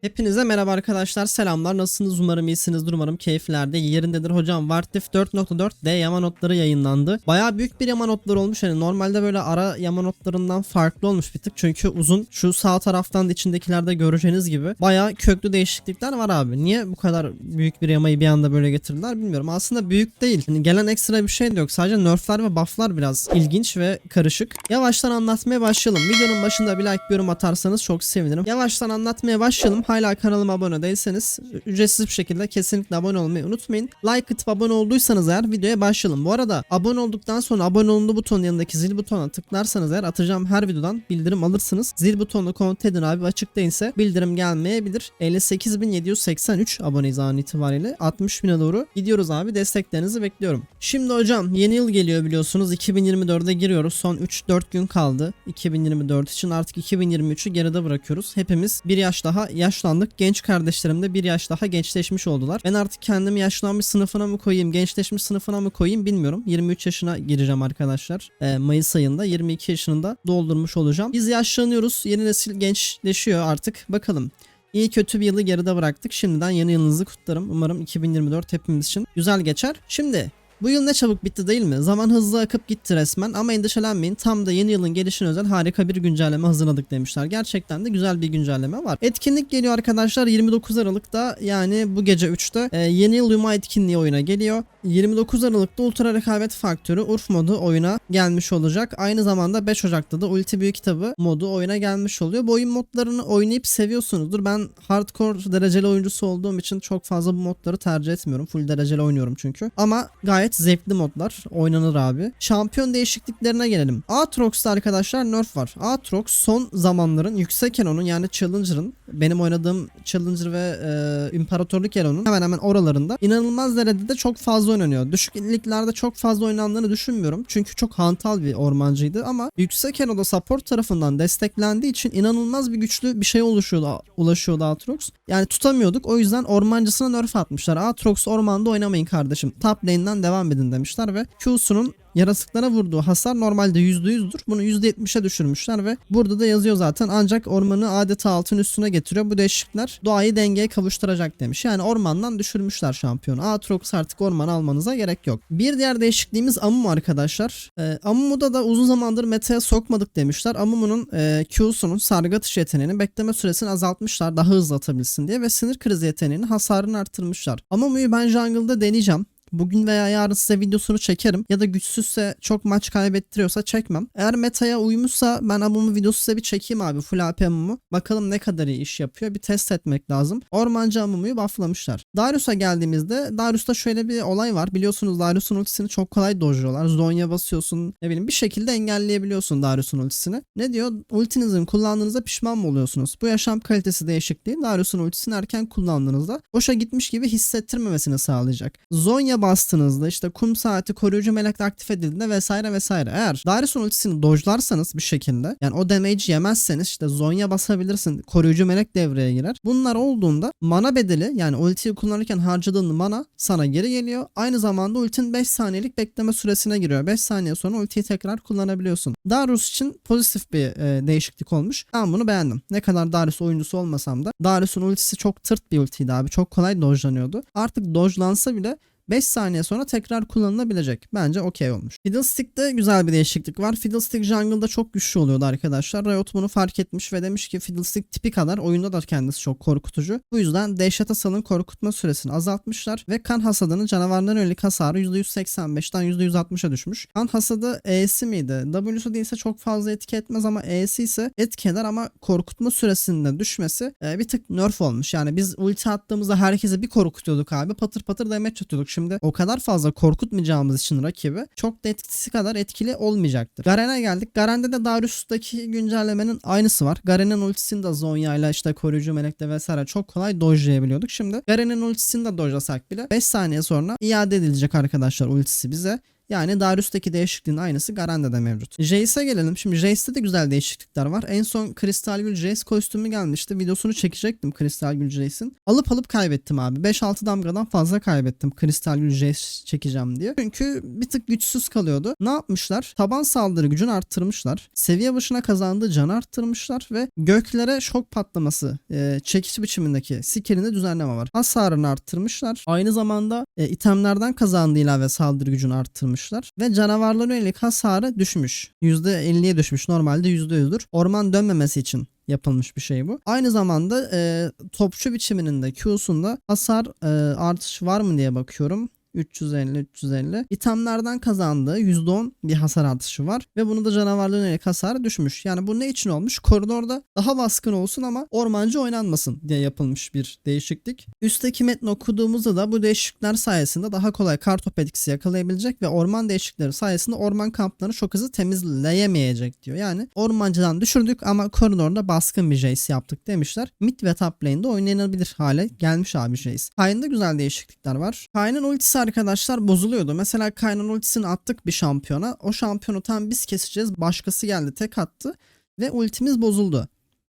Hepinize merhaba arkadaşlar. Selamlar. Nasılsınız? Umarım iyisinizdir. Umarım keyiflerde yerindedir. Hocam Wartif 4.4D yama notları yayınlandı. Baya büyük bir yama notları olmuş. Hani normalde böyle ara yama notlarından farklı olmuş bir tık. Çünkü uzun şu sağ taraftan da içindekilerde göreceğiniz gibi baya köklü değişiklikler var abi. Niye bu kadar büyük bir yamayı bir anda böyle getirdiler bilmiyorum. Aslında büyük değil. Hani gelen ekstra bir şey de yok. Sadece nerfler ve bufflar biraz ilginç ve karışık. Yavaştan anlatmaya başlayalım. Videonun başında bir like bir yorum atarsanız çok sevinirim. Yavaştan anlatmaya başlayalım hala kanalıma abone değilseniz ücretsiz bir şekilde kesinlikle abone olmayı unutmayın. Like atıp abone olduysanız eğer videoya başlayalım. Bu arada abone olduktan sonra abone olundu butonun yanındaki zil butonuna tıklarsanız eğer atacağım her videodan bildirim alırsınız. Zil butonunu kontrol edin abi açık değilse bildirim gelmeyebilir. 58.783 aboneyiz an itibariyle 60 bine doğru gidiyoruz abi desteklerinizi bekliyorum. Şimdi hocam yeni yıl geliyor biliyorsunuz 2024'e giriyoruz son 3-4 gün kaldı 2024 için artık 2023'ü geride bırakıyoruz. Hepimiz bir yaş daha yaşlandık. Genç kardeşlerim de bir yaş daha gençleşmiş oldular. Ben artık kendimi yaşlanmış sınıfına mı koyayım, gençleşmiş sınıfına mı koyayım bilmiyorum. 23 yaşına gireceğim arkadaşlar. Ee, Mayıs ayında 22 yaşında doldurmuş olacağım. Biz yaşlanıyoruz. Yeni nesil gençleşiyor artık. Bakalım. İyi kötü bir yılı geride bıraktık. Şimdiden yeni yılınızı kutlarım. Umarım 2024 hepimiz için güzel geçer. Şimdi bu yıl ne çabuk bitti değil mi? Zaman hızlı akıp gitti resmen ama endişelenmeyin. Tam da yeni yılın gelişine özel harika bir güncelleme hazırladık demişler. Gerçekten de güzel bir güncelleme var. Etkinlik geliyor arkadaşlar 29 Aralık'ta yani bu gece 3'te e, yeni yıl Yuma etkinliği oyuna geliyor. 29 Aralık'ta Ultra Rekabet Faktörü Urf modu oyuna gelmiş olacak. Aynı zamanda 5 Ocak'ta da Ulti Büyük Kitabı modu oyuna gelmiş oluyor. Bu oyun modlarını oynayıp seviyorsunuzdur. Ben hardcore dereceli oyuncusu olduğum için çok fazla bu modları tercih etmiyorum. Full dereceli oynuyorum çünkü. Ama gayet zevkli modlar oynanır abi. Şampiyon değişikliklerine gelelim. Aatrox'ta arkadaşlar nerf var. Aatrox son zamanların yüksek Elo'nun yani Challenger'ın benim oynadığım Challenger ve e, İmparatorluk Elo'nun hemen hemen oralarında inanılmaz derecede çok fazla oynanıyor. Düşük liglerde çok fazla oynandığını düşünmüyorum. Çünkü çok hantal bir ormancıydı ama yüksek Elo'da support tarafından desteklendiği için inanılmaz bir güçlü bir şey oluşuyordu, ulaşıyordu Aatrox. Yani tutamıyorduk. O yüzden ormancısına nerf atmışlar. Aatrox ormanda oynamayın kardeşim. Top lane'den devam edin demişler ve Q'sunun Yarasıklara vurduğu hasar normalde %100'dür. Bunu %70'e düşürmüşler ve burada da yazıyor zaten ancak ormanı adeta altın üstüne getiriyor. Bu değişiklikler doğayı dengeye kavuşturacak demiş. Yani ormandan düşürmüşler şampiyonu. Aatrox artık orman almanıza gerek yok. Bir diğer değişikliğimiz Amumu arkadaşlar. Ee, Amumu'da da uzun zamandır meta'ya sokmadık demişler. Amumu'nun e, Q'sunun sargı yeteneğini bekleme süresini azaltmışlar daha hızlı atabilsin diye ve sinir krizi yeteneğinin hasarını arttırmışlar. Amumu'yu ben jungle'da deneyeceğim. Bugün veya yarın size videosunu çekerim ya da güçsüzse çok maç kaybettiriyorsa çekmem. Eğer metaya uymuşsa ben Amumu videosu size bir çekeyim abi full AP Amumu. Bakalım ne kadar iyi iş yapıyor bir test etmek lazım. Ormancı Amumu'yu bufflamışlar. Darius'a geldiğimizde Darius'ta şöyle bir olay var. Biliyorsunuz Darius'un ultisini çok kolay dojluyorlar. Zonya basıyorsun ne bileyim bir şekilde engelleyebiliyorsun Darius'un ultisini. Ne diyor? Ultinizin kullandığınızda pişman mı oluyorsunuz? Bu yaşam kalitesi değişikliği Darius'un ultisini erken kullandığınızda boşa gitmiş gibi hissettirmemesini sağlayacak. Zonya bastığınızda işte kum saati koruyucu melek aktif edildiğinde vesaire vesaire. Eğer Darius'un ultisini dojlarsanız bir şekilde yani o damage yemezseniz işte Zonya basabilirsin. Koruyucu melek devreye girer. Bunlar olduğunda mana bedeli yani ultiyi kullanırken harcadığın mana sana geri geliyor. Aynı zamanda ultin 5 saniyelik bekleme süresine giriyor. 5 saniye sonra ultiyi tekrar kullanabiliyorsun. Darius için pozitif bir e, değişiklik olmuş. Ben bunu beğendim. Ne kadar Darius oyuncusu olmasam da Darius'un ultisi çok tırt bir ultiydi abi. Çok kolay dojlanıyordu. Artık dojlansa bile 5 saniye sonra tekrar kullanılabilecek. Bence okey olmuş. Fiddlestick'te güzel bir değişiklik var. Fiddlestick jungle'da çok güçlü oluyordu arkadaşlar. Riot bunu fark etmiş ve demiş ki Fiddlestick tipi kadar oyunda da kendisi çok korkutucu. Bu yüzden dehşet hasalın korkutma süresini azaltmışlar ve kan hasadının canavarların yönelik hasarı %185'ten %160'a düşmüş. Kan hasadı E'si miydi? W'su değilse çok fazla etki etmez ama E'si ise etki eder ama korkutma süresinde düşmesi e, bir tık nerf olmuş. Yani biz ulti attığımızda herkese bir korkutuyorduk abi. Patır patır damage atıyorduk. Şimdi o kadar fazla korkutmayacağımız için rakibi çok da etkisi kadar etkili olmayacaktır. Garen'e geldik. Garen'de de Darius'taki güncellemenin aynısı var. Garen'in ultisini de Zonya ile işte koruyucu melekle vesaire çok kolay dojlayabiliyorduk. Şimdi Garen'in ultisini de dojlasak bile 5 saniye sonra iade edilecek arkadaşlar ultisi bize. Yani Darius'taki değişikliğin aynısı Garen'de de mevcut. Jace'e gelelim. Şimdi Jace'te de güzel değişiklikler var. En son Kristal Gül Jace kostümü gelmişti. Videosunu çekecektim Kristal Gül Jace'in. Alıp alıp kaybettim abi. 5-6 damgadan fazla kaybettim Kristal Gül Jace çekeceğim diye. Çünkü bir tık güçsüz kalıyordu. Ne yapmışlar? Taban saldırı gücünü arttırmışlar. Seviye başına kazandığı canı arttırmışlar ve göklere şok patlaması e, çekiş biçimindeki skillinde düzenleme var. Hasarını arttırmışlar. Aynı zamanda e, itemlerden kazandığı ilave saldırı gücünü arttırmışlar. Ve canavarlara yönelik hasarı düşmüş. %50'ye düşmüş. Normalde %100'dür. Orman dönmemesi için yapılmış bir şey bu. Aynı zamanda e, topçu biçiminin de Q'sunda hasar e, artış var mı diye bakıyorum. 350 350. İtemlerden kazandığı %10 bir hasar artışı var ve bunu da canavarların yönelik hasarı düşmüş. Yani bu ne için olmuş? Koridorda daha baskın olsun ama ormancı oynanmasın diye yapılmış bir değişiklik. Üstteki metni okuduğumuzda da bu değişiklikler sayesinde daha kolay kartop etkisi yakalayabilecek ve orman değişiklikleri sayesinde orman kamplarını çok hızlı temizleyemeyecek diyor. Yani ormancıdan düşürdük ama koridorda baskın bir Jace yaptık demişler. Mid ve top lane'de oynanabilir hale gelmiş abi Jace. Kayn'da güzel değişiklikler var. Kayn'ın ultisi arkadaşlar bozuluyordu. Mesela Kayn'ın ultisini attık bir şampiyona. O şampiyonu tam biz keseceğiz. Başkası geldi tek attı ve ultimiz bozuldu.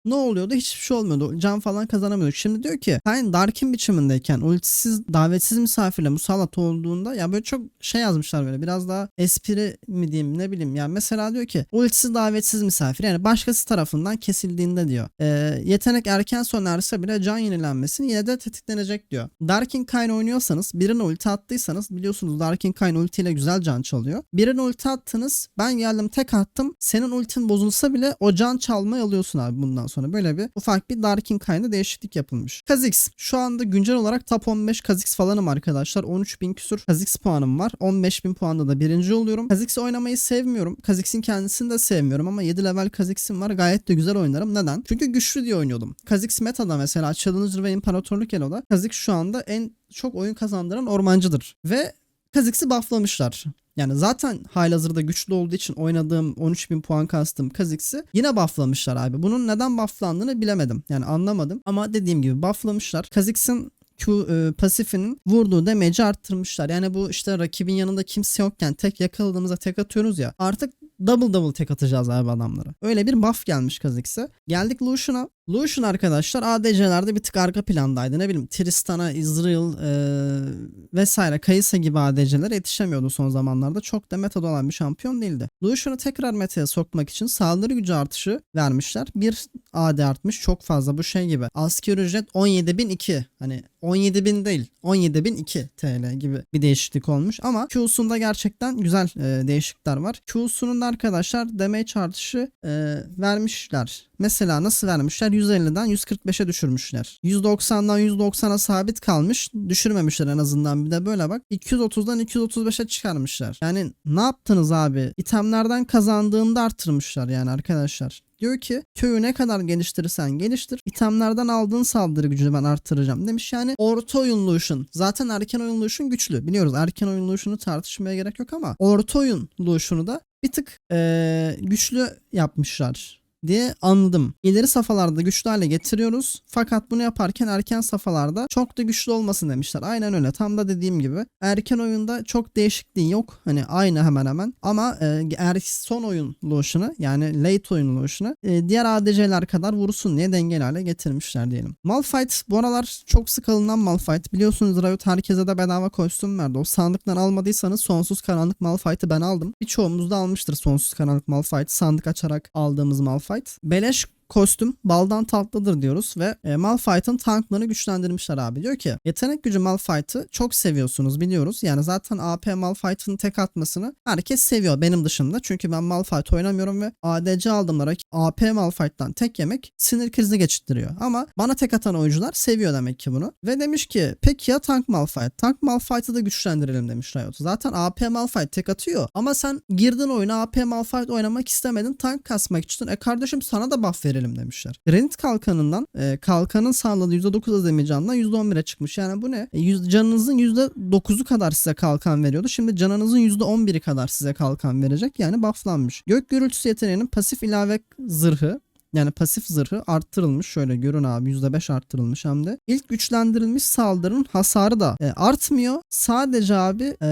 Ne oluyordu? Hiçbir şey olmuyordu. Can falan kazanamıyorduk. Şimdi diyor ki Kayn Darkin biçimindeyken ultisiz davetsiz misafirle musallat olduğunda ya böyle çok şey yazmışlar böyle biraz daha espri mi diyeyim ne bileyim ya mesela diyor ki ultisiz davetsiz misafir yani başkası tarafından kesildiğinde diyor e, yetenek erken sona bile can yenilenmesini yine de tetiklenecek diyor. Darkin Kayn oynuyorsanız birine ulti attıysanız biliyorsunuz Darkin Kayn ultiyle güzel can çalıyor. Birine ulti attınız ben geldim tek attım senin ultin bozulsa bile o can çalmayı alıyorsun abi bundan. Böyle bir ufak bir Darkin Kayn'da değişiklik yapılmış. Kha'Zix şu anda güncel olarak top 15 Kha'Zix falanım arkadaşlar. 13.000 küsur Kha'Zix puanım var. 15.000 puanda da birinci oluyorum. Kha'Zix'i oynamayı sevmiyorum. Kha'Zix'in kendisini de sevmiyorum ama 7 level Kha'Zix'im var. Gayet de güzel oynarım. Neden? Çünkü güçlü diye oynuyordum. Kha'Zix meta'da mesela Challenger ve İmparatorluk Elo'da Kha'Zix şu anda en çok oyun kazandıran ormancıdır. Ve Kha'Zix'i bufflamışlar. Yani zaten halihazırda güçlü olduğu için oynadığım 13.000 puan kastım Kha'Zix'i yine bufflamışlar abi. Bunun neden bufflandığını bilemedim. Yani anlamadım. Ama dediğim gibi bufflamışlar. Kha'Zix'in Q e, pasifinin vurduğu damage'i arttırmışlar. Yani bu işte rakibin yanında kimse yokken tek yakaladığımızda tek atıyoruz ya. Artık double double tek atacağız abi adamlara. Öyle bir buff gelmiş Kha'Zix'e. Geldik Lucian'a. Lucian arkadaşlar ADC'lerde bir tık arka plandaydı. Ne bileyim Tristan'a, Israel e, vesaire Kayısa gibi ADC'ler yetişemiyordu son zamanlarda. Çok da metada olan bir şampiyon değildi. Lucian'ı tekrar metaya sokmak için saldırı gücü artışı vermişler. Bir AD artmış çok fazla bu şey gibi. Asgari ücret 17.002 hani 17.000 değil 17.002 TL gibi bir değişiklik olmuş ama Q'sunda gerçekten güzel e, değişiklikler var. Q'sunun da arkadaşlar damage artışı e, vermişler. Mesela nasıl vermişler? 150'den 145'e düşürmüşler. 190'dan 190'a sabit kalmış. Düşürmemişler en azından bir de böyle bak. 230'dan 235'e çıkarmışlar. Yani ne yaptınız abi? İtemlerden kazandığında arttırmışlar yani arkadaşlar. Diyor ki köyü ne kadar geliştirirsen geliştir. İtemlerden aldığın saldırı gücünü ben arttıracağım demiş. Yani orta oyun Lucian. Zaten erken oyun Lucian güçlü. Biliyoruz erken oyun Lucian'ı tartışmaya gerek yok ama orta oyun Lucian'ı da bir tık ee, güçlü yapmışlar diye anladım. İleri safhalarda güçlü hale getiriyoruz. Fakat bunu yaparken erken safhalarda çok da güçlü olmasın demişler. Aynen öyle. Tam da dediğim gibi. Erken oyunda çok değişikliği yok. Hani aynı hemen hemen. Ama e, er, son oyun Lucian'ı yani late oyun Lucian'ı e, diğer ADC'ler kadar vursun diye dengeli hale getirmişler diyelim. Malphite bu aralar çok sık alınan Malphite. Biliyorsunuz Riot herkese de bedava kostüm verdi. O sandıktan almadıysanız sonsuz karanlık Malphite'ı ben aldım. Birçoğumuz da almıştır sonsuz karanlık Malphite. Sandık açarak aldığımız Malphite. Beleş kostüm baldan tatlıdır diyoruz ve e, Malphite'ın tanklarını güçlendirmişler abi. Diyor ki yetenek gücü Malphite'ı çok seviyorsunuz biliyoruz. Yani zaten AP Malphite'ın tek atmasını herkes seviyor benim dışında. Çünkü ben Malphite oynamıyorum ve ADC aldığımda AP Malphite'dan tek yemek sinir krizi geçirttiriyor. Ama bana tek atan oyuncular seviyor demek ki bunu. Ve demiş ki peki ya tank Malphite? Tank Malphite'ı da güçlendirelim demiş Riot. Zaten AP Malphite tek atıyor. Ama sen girdin oyuna AP Malphite oynamak istemedin. Tank kasmak için. E kardeşim sana da buff verelim demişler. Granit kalkanından e, kalkanın sağladığı %9 azami candan %11'e çıkmış. Yani bu ne? E, canınızın %9'u kadar size kalkan veriyordu. Şimdi canınızın %11'i kadar size kalkan verecek. Yani bufflanmış. Gök gürültüsü yeteneğinin pasif ilave zırhı yani pasif zırhı arttırılmış. Şöyle görün abi %5 arttırılmış hem de. İlk güçlendirilmiş saldırının hasarı da e, artmıyor. Sadece abi e,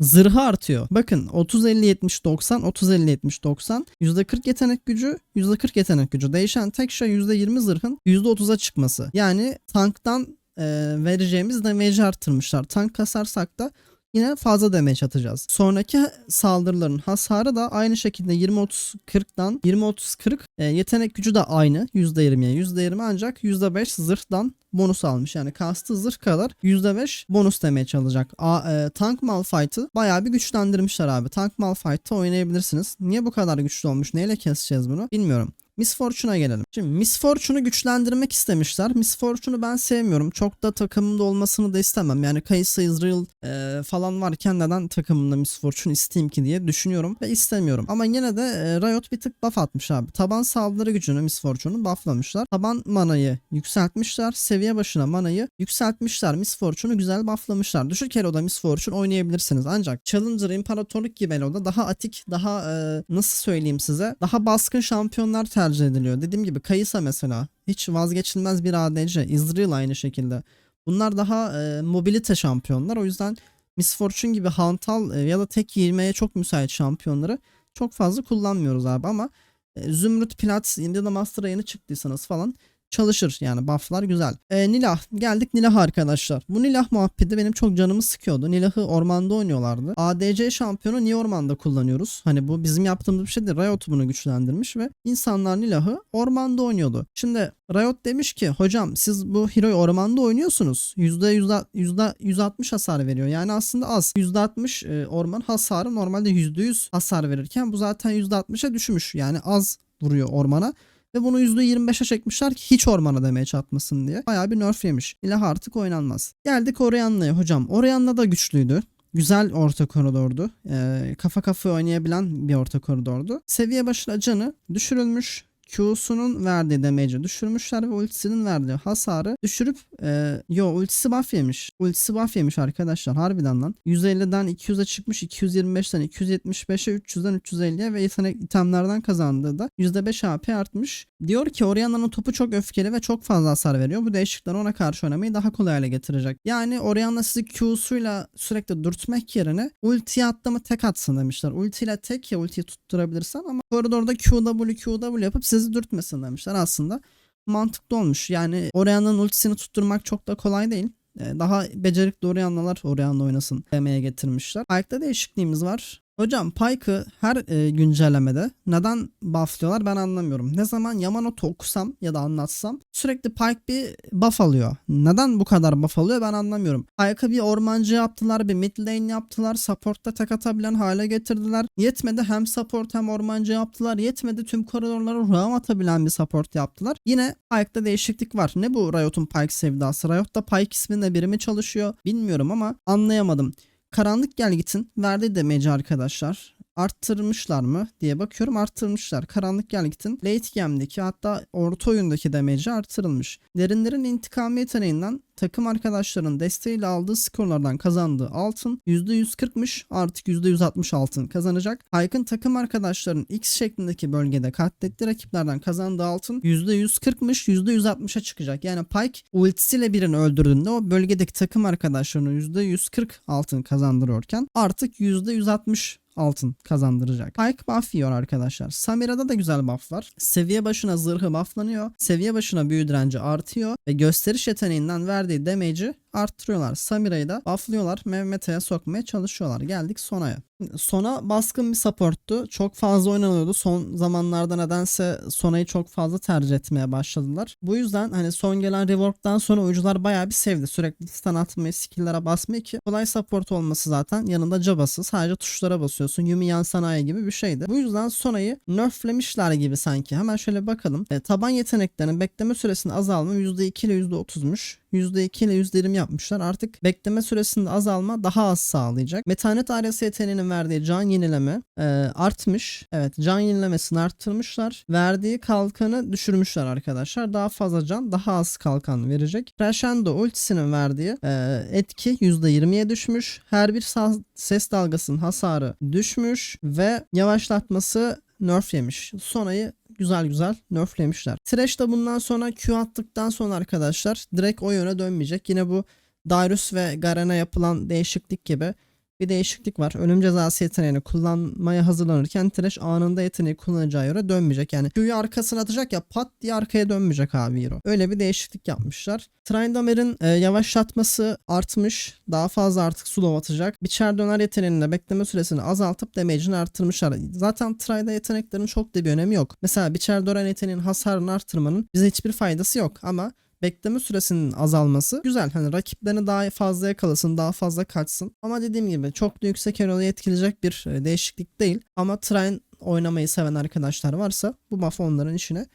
zırhı artıyor. Bakın 30 50 70 90 30 50 70 90 %40 yetenek gücü %40 yetenek gücü. Değişen tek şey %20 zırhın %30'a çıkması. Yani tanktan e, vereceğimiz damage'i arttırmışlar. Tank kasarsak da yine fazla damage atacağız. Sonraki saldırıların hasarı da aynı şekilde 20-30-40'dan 20-30-40 e, yetenek gücü de aynı %20'ye %20 ancak %5 zırhtan bonus almış. Yani kastı zırh kadar %5 bonus demeye çalacak. A, e, tank Malphite'ı bayağı bir güçlendirmişler abi. Tank Malphite'ı oynayabilirsiniz. Niye bu kadar güçlü olmuş? Neyle keseceğiz bunu? Bilmiyorum. Miss Fortune'a gelelim. Şimdi Miss Fortune'u güçlendirmek istemişler. Miss Fortune'u ben sevmiyorum. Çok da takımımda olmasını da istemem. Yani Kayısı Israel e, falan varken neden takımımda Miss Fortune isteyeyim ki diye düşünüyorum ve istemiyorum. Ama yine de e, Riot bir tık buff atmış abi. Taban saldırı gücünü Miss Fortune'u bufflamışlar. Taban manayı yükseltmişler. Seviye başına manayı yükseltmişler. Miss Fortune'u güzel bufflamışlar. Düşük Elo'da Miss Fortune oynayabilirsiniz. Ancak Challenger, İmparatorluk gibi Elo'da daha atik, daha e, nasıl söyleyeyim size? Daha baskın şampiyonlar tercih ediliyor. Dediğim gibi Kayısa mesela hiç vazgeçilmez bir ADC. Israel aynı şekilde. Bunlar daha e, mobilite şampiyonlar. O yüzden Miss Fortune gibi hantal e, ya da tek yiyilmeye çok müsait şampiyonları çok fazla kullanmıyoruz abi ama e, Zümrüt, Plat da Master'a yeni çıktıysanız falan çalışır yani bufflar güzel. E, Nilah geldik Nilah arkadaşlar. Bu Nilah muhabbeti benim çok canımı sıkıyordu. Nilah'ı ormanda oynuyorlardı. ADC şampiyonu niye ormanda kullanıyoruz? Hani bu bizim yaptığımız bir şey değil. Riot bunu güçlendirmiş ve insanlar Nilah'ı ormanda oynuyordu. Şimdi Riot demiş ki hocam siz bu hero'yu ormanda oynuyorsunuz. %100, yüzde 160 hasar veriyor. Yani aslında az. %60 e, orman hasarı normalde %100 hasar verirken bu zaten %60'a düşmüş. Yani az vuruyor ormana. Ve bunu %25'e çekmişler ki hiç ormana demeye çatmasın diye. Bayağı bir nerf yemiş. İlah artık oynanmaz. Geldik Orianna'ya hocam. Orianna da güçlüydü. Güzel orta koridordu. Ee, kafa kafa oynayabilen bir orta koridordu. Seviye başına canı düşürülmüş. Q'sunun verdiği damage'i düşürmüşler ve ultisinin verdiği hasarı düşürüp e, yo ultisi buff yemiş. Ultisi buff yemiş arkadaşlar harbiden lan. 150'den 200'e çıkmış 225'ten 275'e 300'den 350'ye ve yetenek itemlerden kazandığı da %5 AP artmış. Diyor ki Orianna'nın topu çok öfkeli ve çok fazla hasar veriyor. Bu değişiklikler ona karşı oynamayı daha kolay hale getirecek. Yani Orianna sizi Q'suyla sürekli dürtmek yerine ultiye atlama tek atsın demişler. Ultiyle tek ya ultiyi tutturabilirsen ama koridorda QW QW yapıp sizi dürtmesin demişler. Aslında mantıklı olmuş. Yani Orianna'nın ultisini tutturmak çok da kolay değil. Ee, Daha becerikli Orianna'lar Orianna oynasın demeye getirmişler. Pike'da değişikliğimiz var. Hocam Pike'ı her e, güncellemede neden bufflıyorlar ben anlamıyorum. Ne zaman Yamanote okusam ya da anlatsam sürekli Pike bir buff alıyor. Neden bu kadar buff alıyor ben anlamıyorum. Pike'ı bir ormancı yaptılar, bir mid lane yaptılar, support'ta tek atabilen hale getirdiler. Yetmedi hem support hem ormancı yaptılar. Yetmedi tüm koridorlara roam atabilen bir support yaptılar. Yine Pike'da değişiklik var. Ne bu Riot'un Pike sevdası? Riot'ta Pike isminde biri mi çalışıyor bilmiyorum ama anlayamadım. Karanlık Gelgit'in verdiği demeci arkadaşlar arttırmışlar mı diye bakıyorum arttırmışlar. Karanlık Gelgit'in late game'deki hatta orta oyundaki demeci arttırılmış. Derinlerin intikamı yeteneğinden takım arkadaşlarının desteğiyle aldığı skorlardan kazandığı altın %140'mış artık %160 altın kazanacak. Hayk'ın takım arkadaşlarının X şeklindeki bölgede katlettiği rakiplerden kazandığı altın %140'mış %160'a çıkacak. Yani Pike ultisiyle birini öldürdüğünde o bölgedeki takım arkadaşlarının %140 altın kazandırıyorken artık %160 altın kazandıracak. Pike buff yiyor arkadaşlar. Samira'da da güzel buff var. Seviye başına zırhı bufflanıyor. Seviye başına büyü direnci artıyor. Ve gösteriş yeteneğinden verdiği damage'i arttırıyorlar. Samira'yı da bufflıyorlar. Mehmet'e sokmaya çalışıyorlar. Geldik Sona'ya. Sona baskın bir supporttu. Çok fazla oynanıyordu. Son zamanlarda nedense Sona'yı çok fazla tercih etmeye başladılar. Bu yüzden hani son gelen rework'tan sonra oyuncular bayağı bir sevdi. Sürekli stun atmayı, skill'lere basmayı ki kolay support olması zaten yanında cabası. Sadece tuşlara basıyorsun. Yumi yan sanayi gibi bir şeydi. Bu yüzden Sona'yı nerflemişler gibi sanki. Hemen şöyle bakalım. E, taban yeteneklerinin bekleme süresinin azalma %2 ile %30'muş. %2 ile %20 yapmışlar. Artık bekleme süresinde azalma daha az sağlayacak. Metanet ailesi yeteneğinin verdiği can yenileme e, artmış. Evet can yenilemesini arttırmışlar. Verdiği kalkanı düşürmüşler arkadaşlar. Daha fazla can daha az kalkan verecek. Crescendo ultisinin verdiği e, etki %20'ye düşmüş. Her bir ses dalgasının hasarı düşmüş ve yavaşlatması nerf yemiş. Sonra'yı güzel güzel nerflemişler. Thresh de bundan sonra Q attıktan sonra arkadaşlar direkt o yöne dönmeyecek. Yine bu Darius ve Garen'e yapılan değişiklik gibi bir değişiklik var. Ölüm cezası yeteneğini kullanmaya hazırlanırken Thresh anında yeteneği kullanacağı yere dönmeyecek. Yani Q'yu arkasına atacak ya pat diye arkaya dönmeyecek abi Hero. Öyle bir değişiklik yapmışlar. Tryndammer'in e, yavaşlatması artmış. Daha fazla artık slow atacak. Biçer döner yeteneğinde bekleme süresini azaltıp damage'ini arttırmışlar. Zaten Try'da yeteneklerin çok da bir önemi yok. Mesela biçer döner yeteneğinin hasarını arttırmanın bize hiçbir faydası yok ama bekleme süresinin azalması güzel. Hani rakiplerini daha fazla yakalasın, daha fazla kaçsın. Ama dediğim gibi çok da yüksek hero'yu etkileyecek bir e, değişiklik değil. Ama Trine oynamayı seven arkadaşlar varsa bu buff onların işine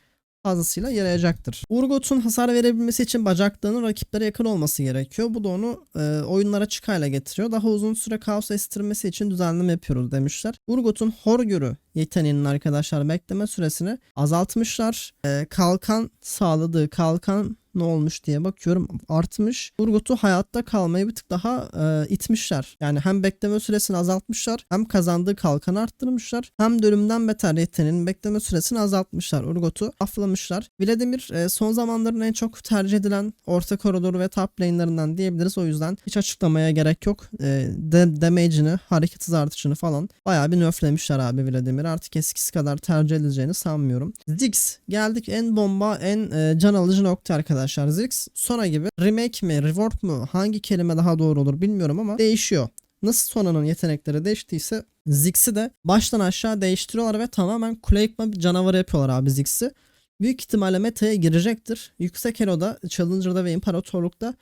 fazlasıyla yarayacaktır. Urgot'un hasar verebilmesi için bacaklarının rakiplere yakın olması gerekiyor. Bu da onu e, oyunlara açık hale getiriyor. Daha uzun süre kaos estirmesi için düzenleme yapıyoruz demişler. Urgot'un Horgür'ü yeteneğinin arkadaşlar bekleme süresini azaltmışlar. E, kalkan sağladığı kalkan ne olmuş diye bakıyorum artmış. Urgot'u hayatta kalmayı bir tık daha e, itmişler. Yani hem bekleme süresini azaltmışlar hem kazandığı kalkanı arttırmışlar hem de ölümden beter yeteneğinin bekleme süresini azaltmışlar. Urgot'u aflamışlar. Vladimir e, son zamanların en çok tercih edilen orta koridoru ve top lane'lerinden diyebiliriz. O yüzden hiç açıklamaya gerek yok. E, de, damage'ini, hareket hız artışını falan bayağı bir nerflemişler abi Vladimir. Artık eskisi kadar tercih edileceğini sanmıyorum. Ziggs geldik en bomba en e, can alıcı nokta arkadaşlar arkadaşlar Ziggs Sona gibi remake mi rework mu hangi kelime daha doğru olur bilmiyorum ama değişiyor. Nasıl Sona'nın yetenekleri değiştiyse Ziggs'i de baştan aşağı değiştiriyorlar ve tamamen kule yıkma bir canavarı yapıyorlar abi Ziggs'i. Büyük ihtimalle meta'ya girecektir. Yüksek Elo'da, Challenger'da ve İmparatorluk'ta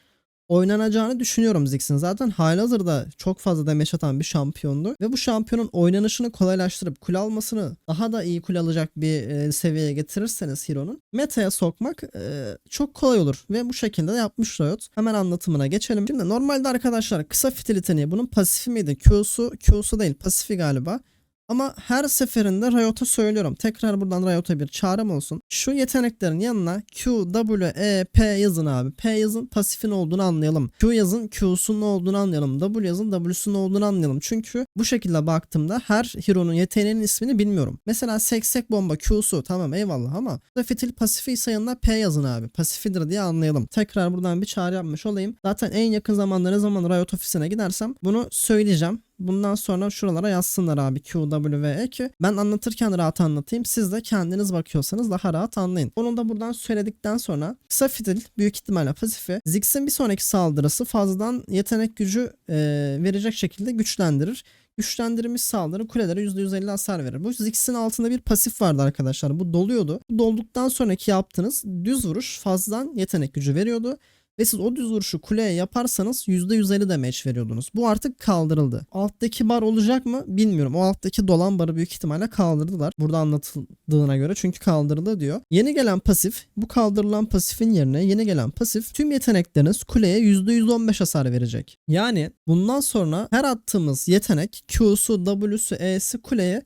oynanacağını düşünüyorum Ziggs'in. Zaten halihazırda çok fazla demeç atan bir şampiyondu. Ve bu şampiyonun oynanışını kolaylaştırıp kule almasını daha da iyi kule alacak bir e, seviyeye getirirseniz Hero'nun meta'ya sokmak e, çok kolay olur. Ve bu şekilde de yapmış Riot. Hemen anlatımına geçelim. Şimdi normalde arkadaşlar kısa fitil yeteneği bunun pasifi miydi? Q'su, Q'su değil pasifi galiba. Ama her seferinde Riot'a söylüyorum. Tekrar buradan Riot'a bir çağrım olsun. Şu yeteneklerin yanına Q, W, E, P yazın abi. P yazın pasifin olduğunu anlayalım. Q yazın Q'sunun olduğunu anlayalım. W yazın W'sunun olduğunu anlayalım. Çünkü bu şekilde baktığımda her hero'nun yeteneğinin ismini bilmiyorum. Mesela seksek bomba Q'su tamam eyvallah ama fitil pasifi ise yanına P yazın abi. Pasifidir diye anlayalım. Tekrar buradan bir çağrı yapmış olayım. Zaten en yakın zamanda ne zaman Riot ofisine gidersem bunu söyleyeceğim. Bundan sonra şuralara yazsınlar abi Q, E ki ben anlatırken rahat anlatayım. Siz de kendiniz bakıyorsanız daha rahat anlayın. Onu da buradan söyledikten sonra kısa fitil büyük ihtimalle pasifi Ziggs'in bir sonraki saldırısı fazladan yetenek gücü e, verecek şekilde güçlendirir. Güçlendirilmiş saldırı kulelere %150 hasar verir. Bu Ziggs'in altında bir pasif vardı arkadaşlar. Bu doluyordu. Bu dolduktan sonraki yaptığınız düz vuruş fazladan yetenek gücü veriyordu ve siz o düz vuruşu kuleye yaparsanız %150 damage veriyordunuz. Bu artık kaldırıldı. Alttaki bar olacak mı bilmiyorum. O alttaki dolan barı büyük ihtimalle kaldırdılar. Burada anlatıldığına göre çünkü kaldırıldı diyor. Yeni gelen pasif bu kaldırılan pasifin yerine yeni gelen pasif tüm yetenekleriniz kuleye %115 hasar verecek. Yani bundan sonra her attığımız yetenek Q'su, W'su, E'si kuleye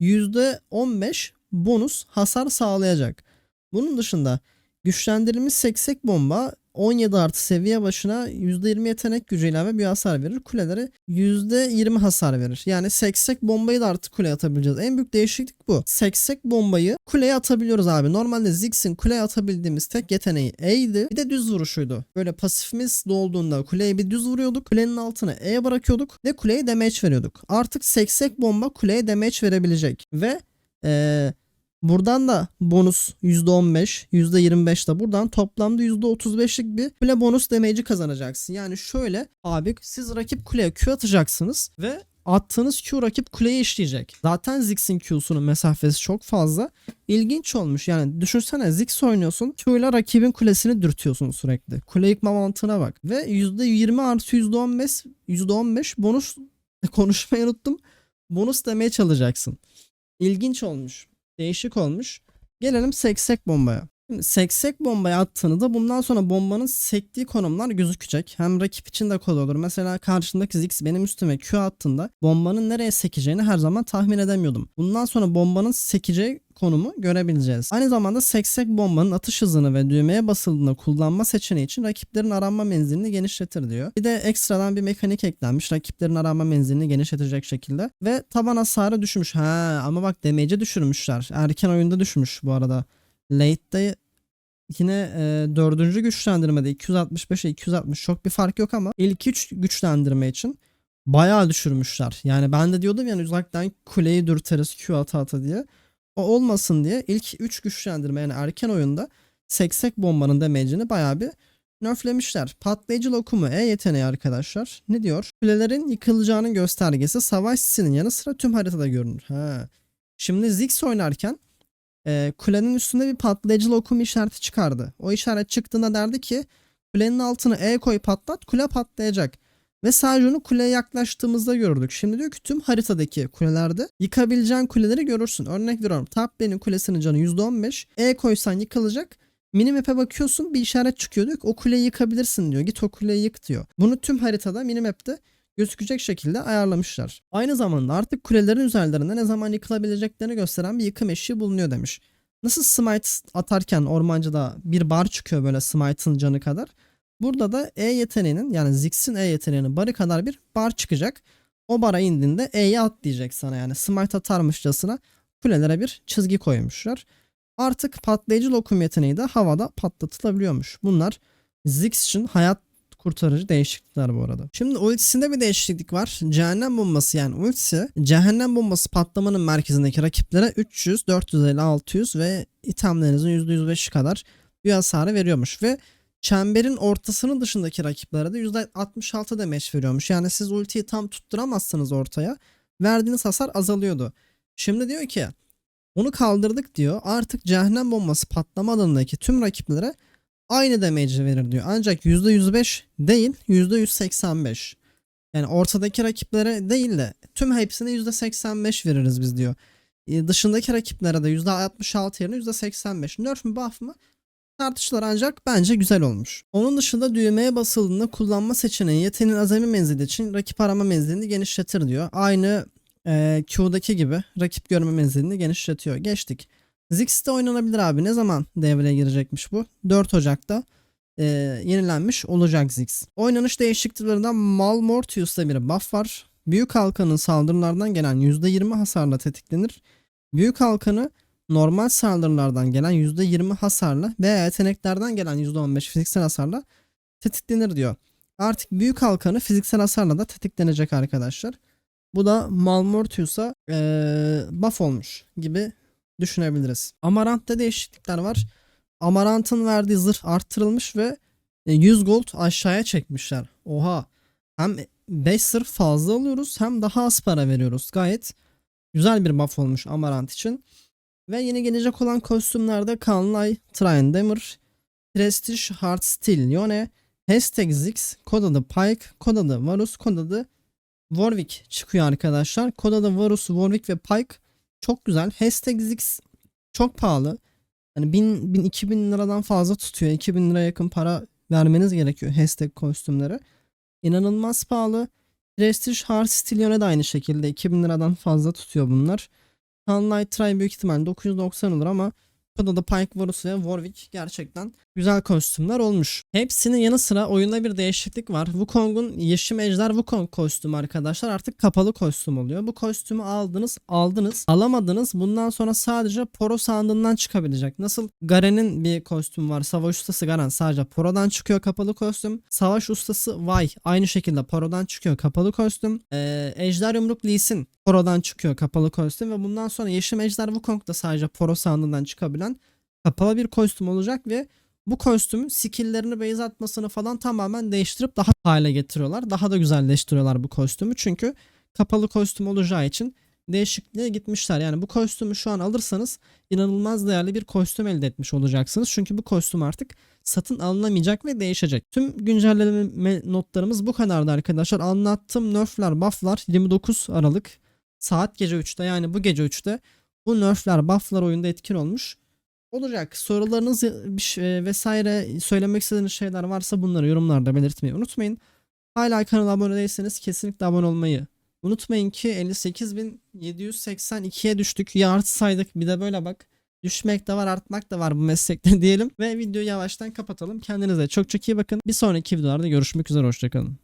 %15 bonus hasar sağlayacak. Bunun dışında güçlendirilmiş seksek bomba 17 artı seviye başına %20 yetenek gücü ilave bir hasar verir. Kulelere %20 hasar verir. Yani seksek bombayı da artık kuleye atabileceğiz. En büyük değişiklik bu. Seksek bombayı kuleye atabiliyoruz abi. Normalde Ziggs'in kuleye atabildiğimiz tek yeteneği E'ydi. Bir de düz vuruşuydu. Böyle pasifimiz dolduğunda kuleye bir düz vuruyorduk. Kulenin altına E bırakıyorduk ve kuleye damage veriyorduk. Artık seksek bomba kuleye damage verebilecek. Ve eee Buradan da bonus %15, %25 de buradan toplamda %35'lik bir kule bonus damage'i kazanacaksın. Yani şöyle abi siz rakip kuleye Q atacaksınız ve attığınız Q rakip kuleye işleyecek. Zaten Ziggs'in Q'sunun mesafesi çok fazla. İlginç olmuş. Yani düşünsene Ziggs oynuyorsun. Q ile rakibin kulesini dürtüyorsun sürekli. Kule yıkma mantığına bak. Ve %20 artı %15, %15 bonus konuşmayı unuttum. Bonus demeye çalacaksın. İlginç olmuş değişik olmuş. Gelelim seksek bombaya. Şimdi seksek bombaya attığınızda bundan sonra bombanın sektiği konumlar gözükecek. Hem rakip için de kolay olur. Mesela karşındaki Ziggs benim üstüme Q attığında bombanın nereye sekeceğini her zaman tahmin edemiyordum. Bundan sonra bombanın sekeceği konumu görebileceğiz. Aynı zamanda seksek bombanın atış hızını ve düğmeye basıldığında kullanma seçeneği için rakiplerin aranma menzilini genişletir diyor. Bir de ekstradan bir mekanik eklenmiş rakiplerin aranma menzilini genişletecek şekilde ve taban hasarı düşmüş. Ha ama bak damage'i düşürmüşler. Erken oyunda düşmüş bu arada. Late'de yine e, dördüncü güçlendirmede 265'e 260 çok bir fark yok ama ilk üç güçlendirme için bayağı düşürmüşler. Yani ben de diyordum yani uzaktan kuleyi dürteriz Q ata ata diye. O olmasın diye ilk 3 güçlendirme yani erken oyunda seksek bombanın damage'ini bayağı bir nerflemişler. Patlayıcı lokumu E yeteneği arkadaşlar. Ne diyor? Kulelerin yıkılacağının göstergesi savaş sisinin yanı sıra tüm haritada görünür. Ha. Şimdi Ziggs oynarken e, kulenin üstünde bir patlayıcı lokum işareti çıkardı. O işaret çıktığında derdi ki kulenin altına E koy patlat kule patlayacak. Ve sadece onu kuleye yaklaştığımızda gördük. Şimdi diyor ki tüm haritadaki kulelerde yıkabileceğin kuleleri görürsün. Örnek veriyorum. Lane'in kulesinin canı %15. E koysan yıkılacak. Minimap'e bakıyorsun bir işaret çıkıyor diyor ki o kuleyi yıkabilirsin diyor. Git o kuleyi yık diyor. Bunu tüm haritada minimap'te gözükecek şekilde ayarlamışlar. Aynı zamanda artık kulelerin üzerlerinde ne zaman yıkılabileceklerini gösteren bir yıkım eşiği bulunuyor demiş. Nasıl smite atarken ormancıda bir bar çıkıyor böyle smite'ın canı kadar. Burada da E yeteneğinin yani Ziggs'in E yeteneğinin barı kadar bir bar çıkacak. O bara indiğinde E'yi at diyecek sana yani smite atarmışçasına kulelere bir çizgi koymuşlar. Artık patlayıcı lokum yeteneği de havada patlatılabiliyormuş. Bunlar Ziggs için hayat kurtarıcı değişiklikler bu arada. Şimdi ultisinde bir değişiklik var. Cehennem bombası yani ultisi cehennem bombası patlamanın merkezindeki rakiplere 300, 450, 600 ve itemlerinizin %105 kadar bir hasarı veriyormuş ve çemberin ortasının dışındaki rakiplere de %66 damage veriyormuş. Yani siz ultiyi tam tutturamazsanız ortaya verdiğiniz hasar azalıyordu. Şimdi diyor ki onu kaldırdık diyor. Artık cehennem bombası patlama alanındaki tüm rakiplere aynı damage verir diyor. Ancak %105 değil %185. Yani ortadaki rakiplere değil de tüm hepsine %85 veririz biz diyor. Ee, dışındaki rakiplere de %66 yerine %85. Nerf mi buff mı? Tartışılır ancak bence güzel olmuş. Onun dışında düğmeye basıldığında kullanma seçeneği yeteneğin azami menzili için rakip arama menzilini genişletir diyor. Aynı e, Q'daki gibi rakip görme menzilini genişletiyor. Geçtik. Ziggs'te oynanabilir abi. Ne zaman devreye girecekmiş bu? 4 Ocak'ta e, yenilenmiş olacak Ziggs. Oynanış değişikliklerinden Malmortius'ta bir buff var. Büyük halkanın saldırılardan gelen %20 hasarla tetiklenir. Büyük halkanı normal saldırılardan gelen %20 hasarla veya yeteneklerden gelen %15 fiziksel hasarla tetiklenir diyor. Artık büyük halkanı fiziksel hasarla da tetiklenecek arkadaşlar. Bu da Malmortius'a ee, buff olmuş gibi düşünebiliriz. Amarant'ta değişiklikler var. Amarant'ın verdiği zırh arttırılmış ve 100 gold aşağıya çekmişler. Oha. Hem 5 zırh fazla alıyoruz hem daha az para veriyoruz. Gayet güzel bir buff olmuş Amarant için. Ve yeni gelecek olan kostümlerde Kanlay, Tryndammer, Prestige, Heartsteel, Yone, Hashtag Ziggs, kod adı Pike, kod adı Varus, kod adı Warwick çıkıyor arkadaşlar. Kod adı Varus, Warwick ve Pike çok güzel. Hashtag Ziggs çok pahalı. Hani 1000, 1000 2000 liradan fazla tutuyor. 2000 lira yakın para vermeniz gerekiyor hashtag kostümlere. İnanılmaz pahalı. Prestige Heartsteel Yone de aynı şekilde 2000 liradan fazla tutuyor bunlar. Sunlight Try büyük ihtimalle 990 olur ama Burada da Pike Varus ve Warwick gerçekten güzel kostümler olmuş. Hepsinin yanı sıra oyunda bir değişiklik var. Wukong'un Yeşim Ejder Wukong kostümü arkadaşlar artık kapalı kostüm oluyor. Bu kostümü aldınız, aldınız, alamadınız. Bundan sonra sadece Poro sandığından çıkabilecek. Nasıl Garen'in bir kostümü var. Savaş ustası Garen sadece Poro'dan çıkıyor kapalı kostüm. Savaş ustası Vay aynı şekilde Poro'dan çıkıyor kapalı kostüm. Ee, Ejder Yumruk Lee Poro'dan çıkıyor kapalı kostüm ve bundan sonra Yeşim Ejder Wukong da sadece Poro sandığından çıkabilen kapalı bir kostüm olacak ve bu kostümün skill'lerini base atmasını falan tamamen değiştirip daha hale getiriyorlar. Daha da güzelleştiriyorlar bu kostümü. Çünkü kapalı kostüm olacağı için değişikliğe gitmişler. Yani bu kostümü şu an alırsanız inanılmaz değerli bir kostüm elde etmiş olacaksınız. Çünkü bu kostüm artık satın alınamayacak ve değişecek. Tüm güncelleme notlarımız bu kadardı arkadaşlar. Anlattığım nerfler, bufflar 29 Aralık saat gece 3'te yani bu gece 3'te bu nerfler, bufflar oyunda etkin olmuş olacak. Sorularınız şey, vesaire söylemek istediğiniz şeyler varsa bunları yorumlarda belirtmeyi unutmayın. Hala kanala abone değilseniz kesinlikle abone olmayı Unutmayın ki 58.782'ye düştük. Ya artsaydık bir de böyle bak. Düşmek de var artmak da var bu meslekte diyelim. Ve videoyu yavaştan kapatalım. Kendinize çok çok iyi bakın. Bir sonraki videolarda görüşmek üzere. Hoşçakalın.